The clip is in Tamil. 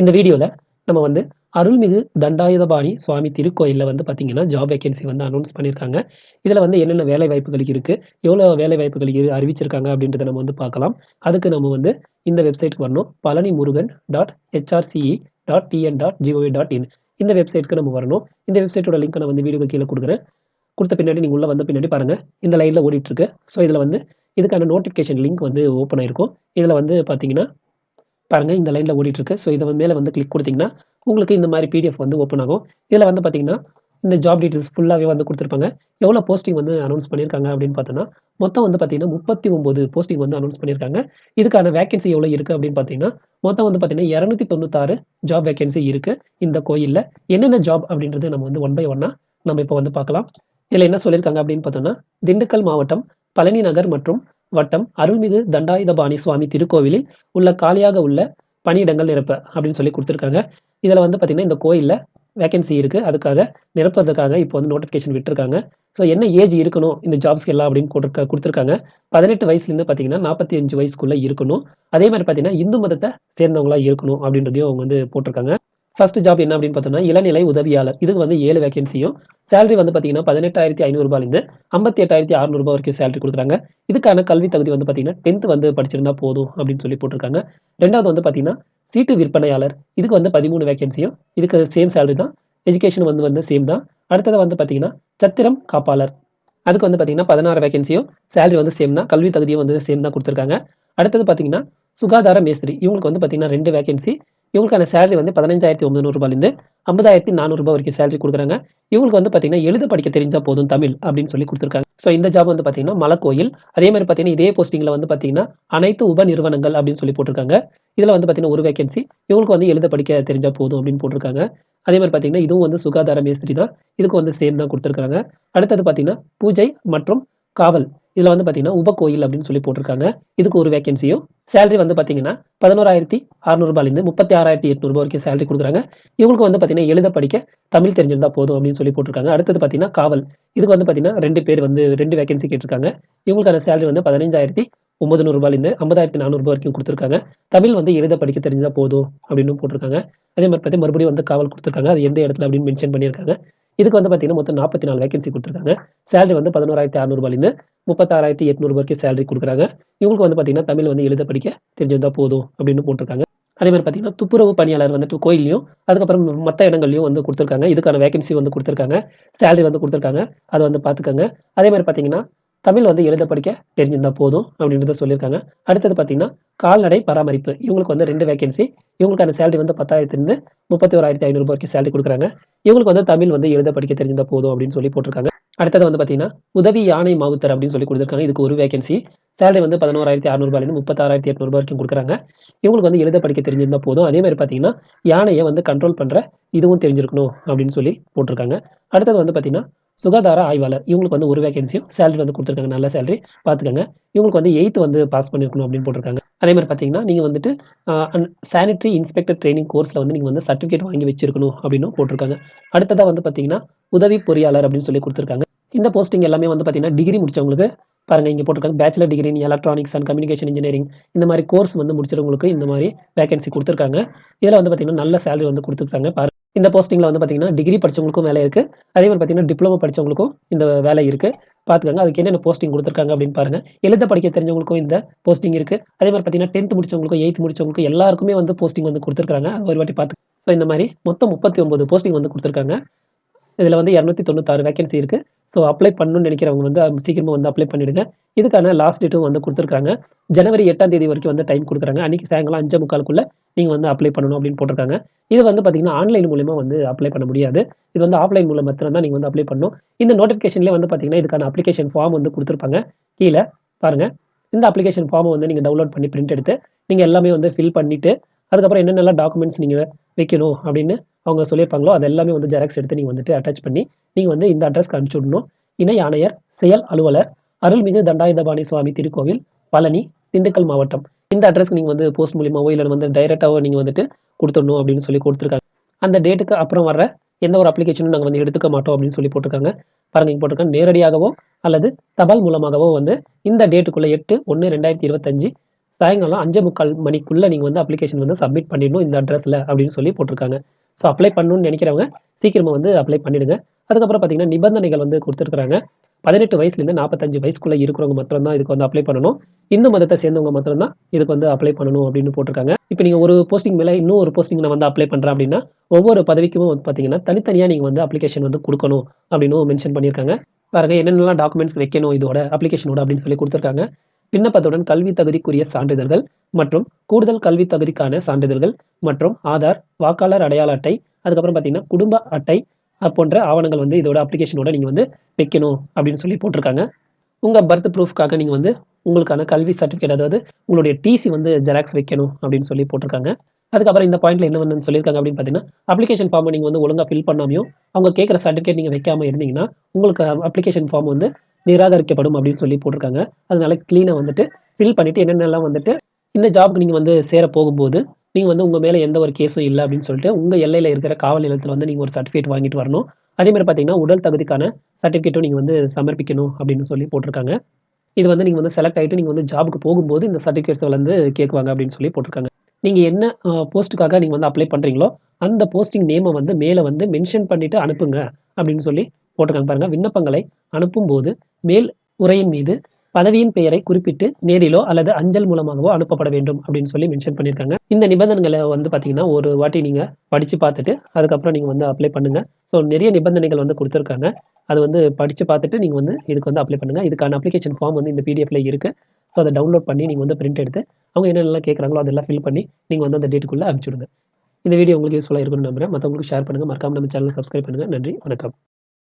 இந்த வீடியோவில் நம்ம வந்து அருள்மிகு தண்டாயுதபாணி சுவாமி திருக்கோயிலில் வந்து பார்த்தீங்கன்னா ஜாப் வேகன்சி வந்து அனௌன்ஸ் பண்ணியிருக்காங்க இதில் வந்து என்னென்ன வேலை வாய்ப்புகள் இருக்குது எவ்வளோ வேலை வாய்ப்புகள் இரு அறிவிச்சிருக்காங்க அப்படின்றத நம்ம வந்து பார்க்கலாம். அதுக்கு நம்ம வந்து இந்த வெப்சைட்டுக்கு வரணும். Palani Murugan dot HRCE dot TN dot GOV dot in இந்த வெப்சைட்டுக்கு நம்ம வரணும். இந்த வெப்சைட்டோட லிங்க் நான் வந்து வீடியோக்கு கீழே கொடுக்குறேன். கொடுத்த பின்னாடி நீங்கள் உள்ளே வந்த பின்னாடி பாருங்கள் இந்த லைனில் ஓடிட்டுருக்கு ஸோ இதில் வந்து இதுக்கான நோட்டிஃபிகேஷன் லிங்க் வந்து ஓப்பன் ஆயிருக்கும். இதில் வந்து பார்த்தீங்கன்னா பாருங்கள் இந்த லைனில் ஓடிட்டுருக்கு. ஸோ இதை மேலே வந்து கிளிக் கொடுத்தீங்கன்னா உங்களுக்கு இந்த மாதிரி பிடிஎஃப் வந்து ஓப்பன் ஆகும். இதில் வந்து பார்த்தீங்கன்னா இந்த ஜாப் டீட்டெயில்ஸ் ஃபுல்லாகவே வந்து கொடுத்துருப்பாங்க. எவ்வளோ போஸ்டிங் வந்து அனௌன்ஸ் பண்ணியிருக்காங்க அப்படின்னு பார்த்தோன்னா மொத்தம் வந்து பார்த்தீங்கன்னா முப்பத்தி ஒம்பது போஸ்டிங் வந்து அனௌன்ஸ் பண்ணியிருக்காங்க. இதுக்கான வேகன்சி எவ்வளோ இருக்குது அப்படின்னு பார்த்தீங்கன்னா மொத்தம் வந்து பார்த்தீங்கன்னா இரநூத்தி தொண்ணூத்தாறு ஜாப் வேகன்சி இருக்குது இந்த கோயிலில். என்னென்ன ஜாப் அப்படின்றது நம்ம வந்து ஒன் பை ஒன்னாக நம்ம இப்போ வந்து பார்க்கலாம். இதில் என்ன சொல்லியிருக்காங்க அப்படின்னு பார்த்தோன்னா திண்டுக்கல் மாவட்டம் பழனி நகர் மற்றும் வட்டம் அருள்மிகு தண்டாயுதபாணி சுவாமி திருக்கோவிலில் உள்ள காலியாக உள்ள பணியிடங்கள் நிரப்ப அப்படின்னு சொல்லி கொடுத்துருக்காங்க. இதில் வந்து பார்த்திங்கன்னா இந்த கோயிலில் வேகன்சி இருக்குது அதுக்காக நிரப்புறதுக்காக இப்போ வந்து நோட்டிஃபிகேஷன் விட்டுருக்காங்க. ஸோ என்ன ஏஜ் இருக்கணும்? இந்த ஜாப்ஸ்க்கு எல்லாம் அப்படின்னு கொடுக்க கொடுத்துருக்காங்க. பதினெட்டு வயசுலேருந்து பார்த்தீங்கன்னா நாற்பத்தி அஞ்சு வயசுக்குள்ளே இருக்கணும். அதே மாதிரி பார்த்தீங்கன்னா இந்து மதத்தை சேர்ந்தவங்களாக இருக்கணும் அப்படின்றதையும் அவங்க வந்து போட்டிருக்காங்க. ஃபர்ஸ்ட் ஜாப் என்ன அப்படின்னு பார்த்தோம்னா இளநிலை உதவியாளர். இதுக்கு வந்து ஏழு வேகன்சியும் சேலரி வந்து பார்த்தீங்கன்னா பதினெட்டாயிரத்தி ஐநூறுபாலேருந்து ஐம்பத்தி எட்டாயிரத்தி அறுநூறுபா வரைக்கும் சேலரி கொடுக்குறாங்க. இதுக்கான கல்வி தகுதி வந்து பார்த்தீங்கன்னா டென்த் வந்து படிச்சிருந்தா போதும் அப்படின்னு சொல்லி போட்டிருக்காங்க. ரெண்டாவது வந்து பார்த்தீங்கன்னா சீட்டு விற்பனையாளர். இதுக்கு வந்து பதிமூணு வேகன்சியும் இதுக்கு சேம் சேலரி தான். எஜுகேஷன் வந்து வந்து சேம் தான். அடுத்தது வந்து பார்த்தீங்கன்னா சத்திரம் காப்பாளர். அதுக்கு வந்து பார்த்தீங்கன்னா பதினாறு வேகன்சியும் சேலரி வந்து சேம் தான். கல்வி தகுதியும் வந்து சேம் தான் கொடுத்துருக்காங்க. அடுத்தது பார்த்தீங்கன்னா சுகாதார மேஸ்திரி. இவங்களுக்கு வந்து பார்த்தீங்கன்னா ரெண்டு வேகன்சி இவங்களுக்கான சேலரி வந்து பதினஞ்சாயிரத்தி ஒம்பதுநூறுபாலேருந்து ஐம்பதாயிரத்தி நானூறுபா வரைக்கும் சேலரி கொடுக்குறாங்க. இவங்களுக்கு வந்து பார்த்தீங்கன்னா எழுத படிக்க தெரிஞ்சால் போதும் தமிழ் அப்படின்னு சொல்லி கொடுத்துருக்காங்க. ஸோ இந்த ஜாப் வந்து பார்த்தீங்கன்னா மலைக்கோயில். அதே மாதிரி பார்த்தீங்கன்னா இதே போஸ்டிங்கில் வந்து பார்த்தீங்கன்னா அனைத்து உப நிறுவனங்கள் அப்படின்னு சொல்லி போட்டிருக்காங்க. இதில் வந்து பார்த்தீங்கன்னா ஒரு வேகன்சி இவங்களுக்கு வந்து எழுத படிக்க தெரிஞ்சால் போதும் அப்படின்னு போட்டிருக்காங்க. அதே மாதிரி பார்த்தீங்கன்னா இதுவும் வந்து சுகாதார மேஸ்திரி தான் இதுக்கு வந்து சேம் தான் கொடுத்துருக்காங்க. அடுத்தது பார்த்தீங்கன்னா பூஜை மற்றும் காவல். இதில் வந்து பார்த்தீங்கன்னா உப கோயில் அப்படின்னு சொல்லி போட்டிருக்காங்க. இதுக்கு ஒரு வேகன்சியும் சேலரி வந்து பார்த்தீங்கன்னா பதினோராயிரத்தி அறநூறுபாலேருந்து முப்பத்தி ஆறாயிரத்தி எட்நூறுபா வரைக்கும் சேலரி கொடுக்குறாங்க. இவங்களுக்கு வந்து பார்த்தீங்கன்னா எழுத படிக்க தமிழ் தெரிஞ்சிருந்தா போதும் அப்படின்னு சொல்லி போட்டிருக்காங்க. அடுத்தது பார்த்தீங்கன்னா காவல். இதுக்கு வந்து பார்த்தீங்கன்னா ரெண்டு பேர் வந்து ரெண்டு வேகன்சி கேட்டிருக்காங்க. இவங்களுக்கான சேலரி வந்து பதினஞ்சாயிரத்தி ஒன்பது நூறுபாலேருந்து ஐம்பதாயிரத்தி நானூறுபா வரைக்கும் கொடுத்துருக்காங்க. தமிழ் வந்து எழுத படிக்க தெரிஞ்சால் போதும் அப்படின்னு போட்டிருக்காங்க. அதே மாதிரி பார்த்து மறுபடியும் வந்து காவல் கொடுத்துருக்காங்க. அது எந்த இடத்துல அப்படின்னு மென்ஷன் பண்ணியிருக்காங்க. இதுக்கு வந்து பார்த்தீங்கன்னா மொத்தம் நாற்பத்தி நாலு வேகன்சி கொடுத்துருக்காங்க. சேலரி வந்து பதினோராயிரத்தி அறுநூறுபாலேருந்து முப்பத்தாறாயிரத்தி எட்நூறு வரைக்கும் சேலரி கொடுக்குறாங்க. இவங்களுக்கு வந்து பார்த்தீங்கன்னா தமிழ் வந்து எழுத படிக்க தெரிஞ்சிருந்தா போதும் அப்படின்னு போட்டிருக்காங்க. அதே மாதிரி பார்த்தீங்கன்னா துப்புரவு பணியாளர் வந்துட்டு கோயிலையும் அதுக்கப்புறம் மற்ற இடங்கள்லையும் வந்து கொடுத்துருக்காங்க. இதுக்கான வேகன்சி வந்து கொடுத்துருக்காங்க. சேலரி வந்து கொடுத்துருக்காங்க. அதை வந்து பார்த்துக்கோங்க. அதே மாதிரி பார்த்தீங்கன்னா தமிழ் வந்து எழுத படிக்க தெரிஞ்சிருந்தா போதும் அப்படின்றத சொல்லியிருக்காங்க. அடுத்தது பார்த்தீங்கன்னா கால்நடை பராமரிப்பு. இவங்களுக்கு வந்து ரெண்டு வேகன்சி இவங்களுக்கான சேலரி வந்து பத்தாயிரத்துலேருந்து முப்பத்தி ஓராயிரத்தி ஐநூறுபா வரைக்கும் சேலரி கொடுக்குறாங்க. இவங்களுக்கு வந்து தமிழ் வந்து எழுத படிக்க தெரிஞ்சிருந்த போதும் அப்படின்னு சொல்லி போட்டிருக்காங்க. அடுத்தது வந்து பார்த்தீங்கன்னா உதவி யானை மாவுத்தர் அப்படின்னு சொல்லி கொடுத்துருக்காங்க. இதுக்கு ஒரு வேகன்சி சேலரி வந்து பதினோராயிரத்தி அறுநூறுபாலேருந்து முப்பத்தாறாயிரத்தி எட்நூறுபா வரைக்கும் கொடுக்குறாங்க. இவங்களுக்கு வந்து எழுத படிக்க தெரிஞ்சிருந்தா போதும். அதே மாதிரி பார்த்தீங்கன்னா யானையை வந்து கண்ட்ரோல் பண்ணுற இதுவும் தெரிஞ்சிருக்கணும் அப்படின்னு சொல்லி போட்டிருக்காங்க. அடுத்தது வந்து பார்த்தீங்கன்னா சுகாதார ஆய்வாளர். இவங்களுக்கு வந்து ஒரு வேகன்சியும் சேலரி வந்து கொடுத்துருக்காங்க. நல்ல சேலரி பார்த்துக்கோங்க இவங்களுக்கு வந்து எயித்து வந்து பாஸ் பண்ணியிருக்கணும் அப்படின்னு போட்டிருக்காங்க. அதே மாதிரி பார்த்தீங்கன்னா நீங்கள் வந்துட்டு சானிட்டரி இன்ஸ்பெக்டர் ட்ரைனிங் கோர்ஸில் வந்து நீங்கள் வந்து சர்டிஃபிகேட் வாங்கி வச்சிருக்கணும் அப்படின்னு போட்டிருக்காங்க. அடுத்ததாக வந்து பார்த்தீங்கன்னா உதவி பொறியாளர் அப்படின்னு சொல்லி கொடுத்துருக்காங்க. இந்த போஸ்டிங் எல்லாமே வந்து பார்த்தீங்கன்னா டிகிரி முடிச்சவங்களுக்கு பாருங்கள் இங்கே போட்டிருக்காங்க bachelor degree in electronics and communication engineering இந்த மாதிரி கோர்ஸ் வந்து முடிச்சவங்களுக்கு இந்த மாதிரி வேகன்சி கொடுத்துருக்காங்க. இதில் வந்து பார்த்தீங்கன்னா நல்ல சேலரி வந்து கொடுத்துருக்காங்க. பாரு இந்த போஸ்டிங்கில் வந்து பார்த்தீங்கன்னா டிகிரி படிச்சவங்களுக்கும் வேலை இருக்குது அதே மாதிரி பார்த்தீங்கன்னா டிப்ளமோ படிச்சவங்களுக்கும் இந்த வேலை இருக்குது பார்த்துக்கோங்க அதுக்கு என்னென்ன போஸ்டிங் கொடுத்துருக்காங்க அப்படின்னு பாருங்கள் எழுத படிக்க தெரிஞ்சவங்களுக்கும் இந்த போஸ்டிங் இருக்குது அதே மாதிரி பார்த்தீங்கன்னா டென்த் முடிச்சவங்களுக்கும் எயித்து முடிச்சவங்களுக்கும் எல்லாருக்குமே வந்து போஸ்டிங் வந்து கொடுத்துருக்காங்க. அது ஒரு வாட்டி பார்த்து ஸோ இந்த மாதிரி மொத்தம் முப்பத்தி ஒம்பது போஸ்டிங் வந்து கொடுத்துருக்காங்க. இதில் வந்து இரநூத்தி தொண்ணூத்தாறு வேகன்சி இருக்குது ஸோ அப்ளை பண்ணணும்னு நினைக்கிறவங்க வந்து சீக்கிரமாக வந்து அப்ளை பண்ணிவிடுங்க இதுக்கான லாஸ்ட் டேட்டும் வந்து கொடுத்துருக்காங்க ஜனவரி எட்டாம் தேதி வரைக்கும் வந்து டைம் கொடுக்குறாங்க. அன்றைக்கி சாயங்காலம் அஞ்சு முக்காலுக்குள்ளே நீங்கள் வந்து அப்ளை பண்ணணும் அப்படின்னு போட்டிருக்காங்க. இது வந்து பார்த்தீங்கன்னா ஆன்லைன் மூலிமா வந்து அப்ளை பண்ண முடியாது. இது வந்து ஆஃப்லைன் மூலம் மாத்திரம் தான் நீங்கள் வந்து அப்ளை பண்ணணும். இந்த நோட்டிஃபிகேஷன்லேயே வந்து பார்த்தீங்கன்னா இதுக்கான அப்ளிகேஷன் ஃபார்ம் வந்து கொடுத்துருப்பாங்க. கீழே பாருங்கள் இந்த அப்ளிகேஷன் ஃபார்மை வந்து நீங்கள் டவுன்லோட் பண்ணி பிரிண்ட் எடுத்து நீங்கள் எல்லாமே வந்து ஃபில் பண்ணிவிட்டு அதுக்கப்புறம் என்னென்னலாம் டாக்குமெண்ட்ஸ் நீங்கள் வைக்கணும் அப்படின்னு அவங்க சொல்லியிருப்பாங்களோ அது எல்லாமே வந்து ஜெராக்ஸ் எடுத்து நீங்கள் வந்துட்டு அட்டாச் பண்ணி நீங்கள் வந்து இந்த அட்ரஸ்க்கு அனுப்பிச்சி விடணும். இணை ஆணையர் செயல் அலுவலர் அருள்மிகு தண்டாயுதபாணி சுவாமி திருக்கோவில் பழனி திண்டுக்கல் மாவட்டம். இந்த அட்ரஸ்க்கு நீங்கள் வந்து போஸ்ட் மூலியமாகவோ இல்லை வந்து டைரெக்டாகவோ நீங்கள் வந்துட்டு கொடுத்துடணும் அப்படின்னு சொல்லி கொடுத்துருக்காங்க. அந்த டேட்டுக்கு அப்புறம் வர எந்த ஒரு அப்ளிகேஷனும் நாங்கள் வந்து எடுத்துக்க மாட்டோம் அப்படின்னு சொல்லி போட்டிருக்காங்க. பாருங்க இங்கே போட்டிருக்காங்க. நேரடியாகவோ அல்லது தபால் மூலமாகவோ வந்து இந்த டேட்டுக்குள்ளே எட்டு ஒன்று ரெண்டாயிரத்தி இருபத்தஞ்சு சாயங்காலம் அஞ்சு முக்கால் மணிக்குள்ளே நீங்கள் வந்து அப்ளிகேஷன் வந்து சப்மிட் பண்ணிடணும் இந்த அட்ரஸில் அப்படின்னு சொல்லி போட்டிருக்காங்க. ஸோ அப்ளை பண்ணணும்னு நினைக்கிறவங்க சீக்கிரமாக வந்து அப்ளை பண்ணிடுங்க. அதுக்கப்புறம் பார்த்தீங்கன்னா, நிபந்தனைகள் வந்து கொடுத்துருக்குறாங்க பதினெட்டு வயசுலேருந்து நாற்பத்தஞ்சு வயசுக்குள்ளே இருக்கிறவங்க மாத்திரம் தான் இதுக்கு வந்து அப்ளை பண்ணணும். இந்து மதத்தை சேர்ந்தவங்க மாத்திரம் தான் இதுக்கு வந்து அப்ளை பண்ணணும் அப்படின்னு போட்டிருக்காங்க. இப்போ நீங்கள் ஒரு போஸ்டிங் மேலே இன்னும் ஒரு போஸ்டிங் நான் வந்து அப்ளை பண்ணுறேன் அப்படின்னா, ஒவ்வொரு பதவிக்கும் வந்து பார்த்தீங்கன்னா, தனித்தனியாக நீங்கள் வந்து அப்ளிகேஷன் வந்து கொடுக்கணும் அப்படின்னு மென்ஷன் பண்ணியிருக்காங்க. பாருங்க என்னென்னலாம் டாக்குமெண்ட்ஸ் வைக்கணும் இதோட அப்ளிகேஷனோட அப்படின்னு சொல்லி கொடுத்துருக்காங்க விண்ணப்பத்துடன் கல்வி தகுதிக்குரிய சான்றிதழ்கள் மற்றும் கூடுதல் கல்வி தகுதிக்கான சான்றிதழ்கள் மற்றும் ஆதார், வாக்காளர் அடையாள அட்டை, அதுக்கப்புறம் பார்த்தீங்கன்னா, குடும்ப அட்டை போன்ற ஆவணங்கள் வந்து இதோட அப்ளிகேஷனோட நீங்கள் வந்து வைக்கணும் அப்படின்னு சொல்லி போட்டிருக்காங்க. உங்கள் பர்த் ப்ரூஃப்காக நீங்கள் வந்து உங்களுக்கான கல்வி சர்டிஃபிகேட் அதாவது உங்களுடைய டிசி வந்து ஜெராக்ஸ் வைக்கணும் அப்படின்னு சொல்லி போட்டிருக்காங்க. அதுக்கப்புறம் இந்த பாயிண்ட்ல என்ன வந்து சொல்லியிருக்காங்க அப்படின்னு பார்த்தீங்கன்னா, அப்ளிகேஷன் ஃபார்மை நீங்கள் வந்து ஒழுங்காக ஃபில் பண்ணாமையோ அவங்க கேட்குற சர்டிஃபிகேட் நீங்கள் வைக்காம இருந்தீங்கன்னா, உங்களுக்கு அப்ளிகேஷன் ஃபார்ம் வந்து நிராகரிக்கப்படும் அப்படின்னு சொல்லி போட்டிருக்காங்க. அதனால க்ளீனாக வந்துட்டு ஃபில் பண்ணிவிட்டு என்னென்னலாம் வந்துட்டு இந்த ஜாப்க்கு நீங்கள் வந்து சேர போகும்போது, நீங்கள் வந்து உங்கள் மேலே எந்த ஒரு கேஸும் இல்லை அப்படின்னு சொல்லிட்டு, உங்கள் எல்லையில் இருக்கிற காவல் நிலையத்தில் வந்து நீங்கள் ஒரு சர்டிஃபிகேட் வாங்கிட்டு வரணும். அதே பார்த்தீங்கன்னா, உடல் தகுதிக்கான சர்டிஃபிகேட்டும் நீங்கள் வந்து சமர்ப்பிக்கணும் அப்படின்னு சொல்லி போட்டிருக்காங்க. இது வந்து நீங்கள் வந்து செலக்ட் ஆகிட்டு நீங்கள் வந்து ஜாபுக்கு போகும்போது இந்த சர்டிஃபிகேட்ஸை வந்து கேட்குவாங்க அப்படின்னு சொல்லி போட்டிருக்காங்க. நீங்கள் என்ன போஸ்ட்டுக்காக நீங்கள் வந்து அப்ளை பண்ணுறீங்களோ அந்த போஸ்டிங் நேமை வந்து மேலே வந்து மென்ஷன் பண்ணிவிட்டு அனுப்புங்க அப்படின்னு சொல்லி போட்டிருக்காங்க பாருங்கள் விண்ணப்பங்களை அனுப்பும்போது மேல் உரையின் மீது பதவியின் பெயரை குறிப்பிட்டு நேரிலோ அல்லது அஞ்சல் மூலமாகவோ அனுப்பப்பட வேண்டும் அப்படின்னு சொல்லி மென்ஷன் பண்ணியிருக்காங்க. இந்த நிபந்தனைகளை வந்து பார்த்தீங்கன்னா, ஒரு வாட்டி நீங்கள் படித்து பார்த்துட்டு, அதுக்கப்புறம் நீங்கள் வந்து அப்ளை பண்ணுங்கள் ஸோ நிறைய நிபந்தனைகள் வந்து கொடுத்துருக்காங்க அது வந்து படித்து பார்த்துட்டு நீங்கள் வந்து இதுக்கு வந்து அப்ளை பண்ணுங்க. இதுக்கான அப்ளிகேஷன் ஃபார்ம் வந்து இந்த பிடிஎஃப்ல இருக்குது ஸோ அதை டவுன்லோட் பண்ணி நீங்கள் வந்து பிரிண்ட் எடுத்து, அவங்க என்னென்னலாம் கேட்குறாங்களோ அதெல்லாம் ஃபில் பண்ணி நீங்கள் வந்து அந்த டேட்டுக்குள்ள அனுப்பிச்சுடுங்க இந்த வீடியோ உங்களுக்கு யூஸ்ஃபுல்லாக இருக்கும்னு நம்புறேன். மற்றவங்களுக்கு ஷேர் பண்ணுங்கள் மறக்காம நம்ம சேனல் சப்ஸ்கிரைப் பண்ணுங்கள் நன்றி, வணக்கம்.